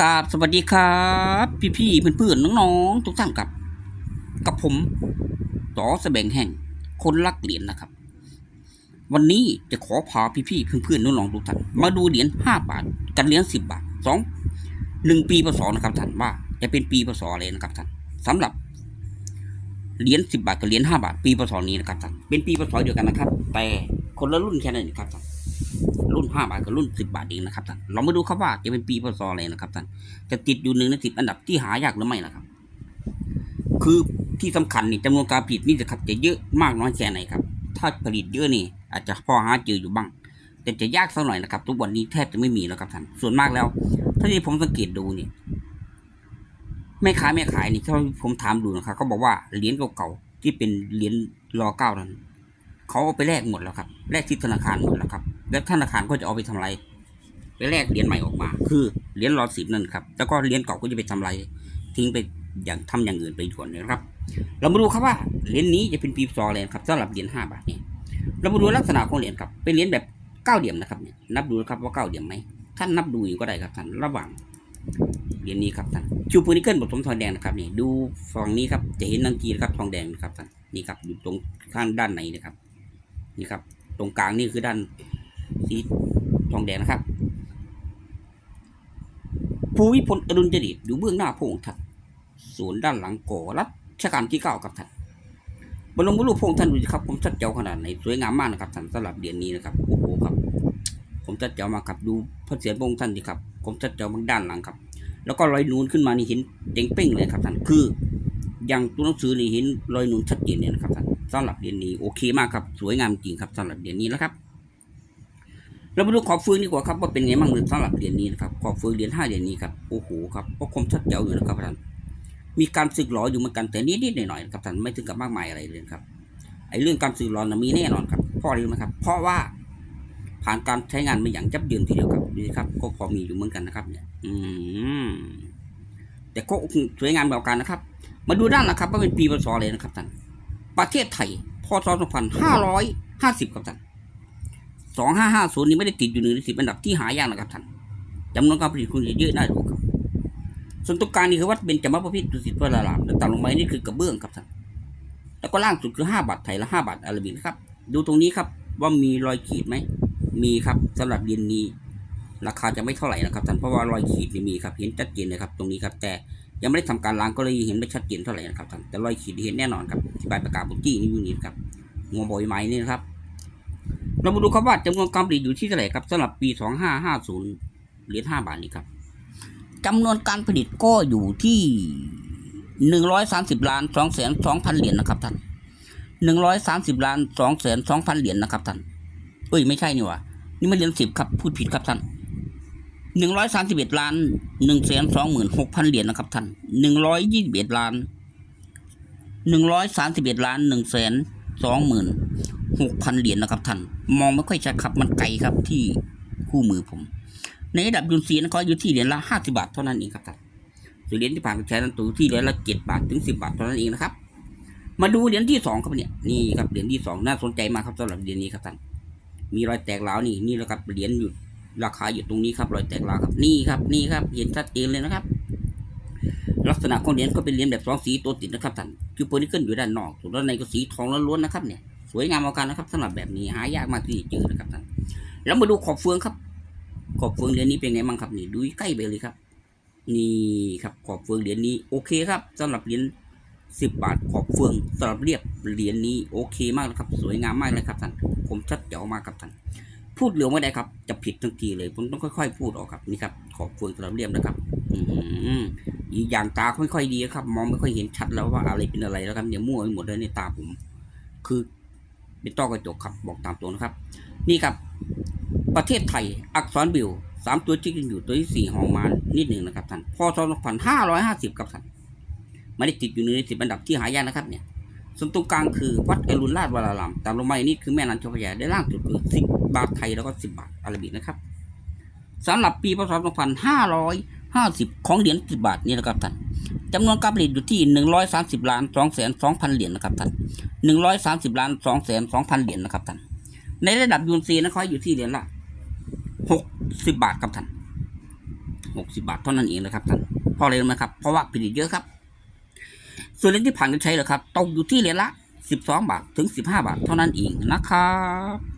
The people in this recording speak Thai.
กราบสวัสดีครับ พี่ๆเพื่อนๆน้องๆทุกท่านครับกับผมต่อแสบงแห่งคนรักเหรียญนะครับ วันนี้จะขอพาพี่ๆเพื่อนๆน้องๆทุกท่านมาดูเหรียญห้าบาทกับเหรียญสิบบาทสองหนึ่งปีพศนะครับท่านว่า จะเป็นปีพศอะไรนะครับท่านสำหรับเหรียญสิบบาทกับเหรียญห้าบาท ปีพศนี้นะครับท่านเป็นปีพศเดียวกันนะครับ แต่คนละรุ่นแค่นั้นครับท่าน รุ่นห้าบาทกับรุ่นสิบาทเองนะครับท่านเรามาดูครับว่าจะเป็นปีพศอะไรนะครับท่านจะติดอยู่หนึ่งในสิบอันดับที่หายากหรือไม่นะครับ คือที่สำคัญนี่จำนวนการผลิตนี่จะครับจะเยอะมากน้อยแค่ไหนครับ ถ้าผลิตเยอะนี่ อาจจะพอหาเจออยู่บ้าง แต่จะยากสักหน่อยนะครับ ทุกวันนี้แทบจะไม่มีแล้วครับท่านส่วนมากแล้ว ถ้าที่ผมสังเกตดูนี่แม่ค้าแม่ขายนี่ถ้าผมถามดูนะครับเขาบอกว่าเหรียญเก่าๆที่เป็นเหรียญรอเก้านั้นเขาเอาไปแลกหมดแล้วครับแลกที่ธนาคารหมดแล้วครับ แล้วธนาคารก็จะเอาไปทำไรไปแลกเหรียญใหม่ออกมา คือเหรียญรอสิบนั่นครับแล้วก็เหรียญเก่าก็จะไปทำไรทิ้งไปอย่างทำอย่างอื่นไปด่วนนะครับ เรามาดูครับว่าเหรียญนี้จะเป็นปีพศอะไรครับสำหรับเหรียญห้าบาทเนี่ยเรามาดูลักษณะของเหรียญครับเป็นเหรียญแบบเก้าเหลี่ยมนะครับเนี่ยนับดูนะครับว่าเก้าเหลี่ยมไหมท่านนับดูอยู่ก็ได้ครับท่านระหว่างเหรียญนี้ครับท่านชูปูนิเกิลผสมทองแดงนะครับนี่ดูฝั่งนี้ครับจะเห็นนังกีนะครับทองแดงนะครับท่านนี่ครับอยู่ตรงข้างด้านในนะครับนี่ครับ ตรงกลางนี่คือด้าน สีทองแดงนะครับ ภูวิพลอดุลยเดชอยู่เบื้องหน้าพระองค์ท่านส่วนด้านหลังก่อรัชกาลที่เก้าครับท่านบรมรูปพระองค์ท่านดูสิครับผมชัดเจาขนาดไหนสวยงามมากนะครับท่านสำหรับเหรียญนี้นะครับโอ้โหครับ ผมชัดเจามาครับดูพระเศียรพระองค์ท่านดิครับผมชัดเจามากด้านหลังครับ แล้วก็รอยนูนขึ้นมานี่เห็นเจ๋งเป้งเลยครับท่านคืออย่างตัวหนังสือนี่เห็นรอยนูนชัดเจนเลยนะครับท่านสำหรับเหรียญนี้โอเคมากครับสวยงามจริงครับสำหรับเหรียญนี้นะครับ เรามาดูขอบฟืนดีกว่าครับว่าเป็นไงบ้างสำหรับเหรียญนี้นะครับขอบฟืนเหรียญห้าเหรียญนี้ครับโอ้โหครับก็คมชัดเจ๋วอยู่นะครับท่านมีการสึกหรออยู่เหมือนกันแต่นิดๆหน่อยๆครับท่านไม่ถึงกับมากมายอะไรเลยครับไอ้เรื่องการสึกหรอนะมีแน่นอนครับเพราะอะไรรู้ไหมครับ เพราะว่าผ่านการใช้งานมาอย่างจับยืนทีเดียวครับนี่ครับ ก็พอมีอยู่เหมือนกันนะครับ เนี่ย อืมแต่ก็สวยงามแบบกันนะครับ มาดูด้านนะครับว่าเป็นปีพศอะไรนะครับท่านประเทศไทยพศ2550ครับท่าน สองห้าห้าศูนย์นี้ไม่ได้ติดอยู่หนึ่งในสิบอันดับที่หายากนะครับท่านจำนวนการผลิตคุณจะเยอะน่าดูครับส่วนตรงกลางนี่คือวัดเป็นจมาประเภทดุสิตวรารามแล้วต่ำลงไปนี่คือกระเบื้องครับท่านแล้วก็ล่างสุดคือห้าบาทไทยและห้าบาทอาราบิกนครับ ดูตรงนี้ครับว่ามีรอยขีดไหมมีครับสำหรับเรีนนี้ ราคาจะไม่เท่าไหร่นะครับท่านเพราะว่ารอยขีดนี่มีครับเห็นชัดเจนเลยครับ ตรงนี้ครับ แต่ยังไม่ได้ทำการล้างก็เลยเห็นไม่ชัดเจนเท่าไหร่นะครับท่านแต่รอยขีดเห็นแน่นอนครับที่ใบประกาศบุจี้นี่อยู่นี่ครับหัวบอยไม้นี่นะครับ เรามาดูครับว่าจำนวนการผลิตอยู่ที่เท่าไหร่ครับสำหรับปี 2550 เหรียญ5บาทนี้ครับจำนวนการผลิตก็อยู่ที่ 130ล้าน2แสน2พันเหรียญนะครับท่าน130ล้าน2แสน2พันเหรียญนะครับท่านเอ้ยไม่ใช่นี่ว่านี่มันเหรียญ10ครับพูดผิดครับท่าน131ล้าน1แสน26พันเหรียญนะครับท่าน121ล้าน131ล้าน1แสน20,000 หกพันเหรียญนะครับท่าน มองไม่ค่อยชัดครับมันไกลครับที่คู่มือผม ในระดับยุนซีนะก็อยู่ที่เหรียญละห้าสิบาทเท่านั้นเองครับท่านส่วนเหรียญที่ผ่านการใช้นั้นตัวที่เหรียญละเจ็ดบาทถึงสิบบาทเท่านั้นเองนะครับ มาดูเหรียญที่สองครับเนี่ยนี่ครับเหรียญที่สองน่าสนใจมากครับสำหรับเหรียญนี้ครับท่านมีรอยแตกร้าวนี่นี่แหละครับเหรียญอยู่ราคาอยู่ตรงนี้ครับรอยแตกร้าวครับนี่ครับนี่ครับเห็นชัดเจนเลยนะครับ ลักษณะของเหรียญก็เป็นเหรียญแบบสองสีตัวติดนะครับท่านคือโพนิเกิลอยู่ด้านนอกส่วนด้านในก็สีทองล้วนๆนะครับเนี่ย สวยงามเอากันนะครับสำหรับแบบนี้หายากมากที่จะเจอนะครับท่านแล้วมาดูขอบเฟืองครับ ขอบเฟืองเหรียญนี้เป็นไงบ้างครับนี่ดูใกล้ไปเลยครับ นี่ครับขอบเฟืองเหรียญนี้โอเคครับสำหรับเหรียญสิบบาทขอบเฟืองสำหรับเรียบเหรียญนี้โอเคมากนะครับ สวยงามมากเลยครับท่านผมชัดเจ๋วมากครับท่านพูดเร็วไม่ได้ครับ จะผิดทันทีเลยผมต้องค่อย ๆ พูดออกครับนี่ครับขอบเฟืองสำหรับเรียบนะครับ อืมอีกอย่างตาไม่ค่อยดีครับ มองไม่ค่อยเห็นชัดแล้วว่าอะไรเป็นอะไรแล้วครับเนี่ยมั่วไปหมดเลยในตาผม คือ เป็นต้อกระจกครับบอกตามตัวนะครับ นี่ครับ ประเทศไทยอักษรบิวสามตัวจิ๊กยังอยู่ตัวที่สี่หองมานนิดหนึ่งนะครับท่านพศสองพันห้าร้อยห้าสิบครับท่านไม่ได้ติดอยู่ในสิบอันดับที่หายากนะครับเนี่ยส่วนตรงกลางคือวัดเอรุณราชวรารามตามลงมานี่คือแม่นันทพยาได้ล่างสุดคือสิบบาทไทยแล้วก็สิบบาทอาราบิกนะครับสำหรับปีพศสองพันห้าร้อยห้าสิบของเหรียญสิบบาทนี่นะครับท่าน จำนวนการผลิตอยู่ที่หนึ่งร้อยสามสิบล้านสองแสนสองพันเหรียญนะครับท่านหนึ่งร้อยสามสิบล้านสองแสนสองพันเหรียญนะครับท่าน ในระดับยูนซีนะครับอยู่ที่เหรียญละหกสิบาทครับท่านหกสิบาทเท่านั้นเองนะครับท่านเพราะอะไรรู้ไหมครับ เพราะว่าผลิตเยอะครับ ส่วนเหรียญที่ผ่านการใช้เหรอครับตกอยู่ที่เหรียญละสิบาทถึงสิบห้าบาทเท่านั้นเองนะครับ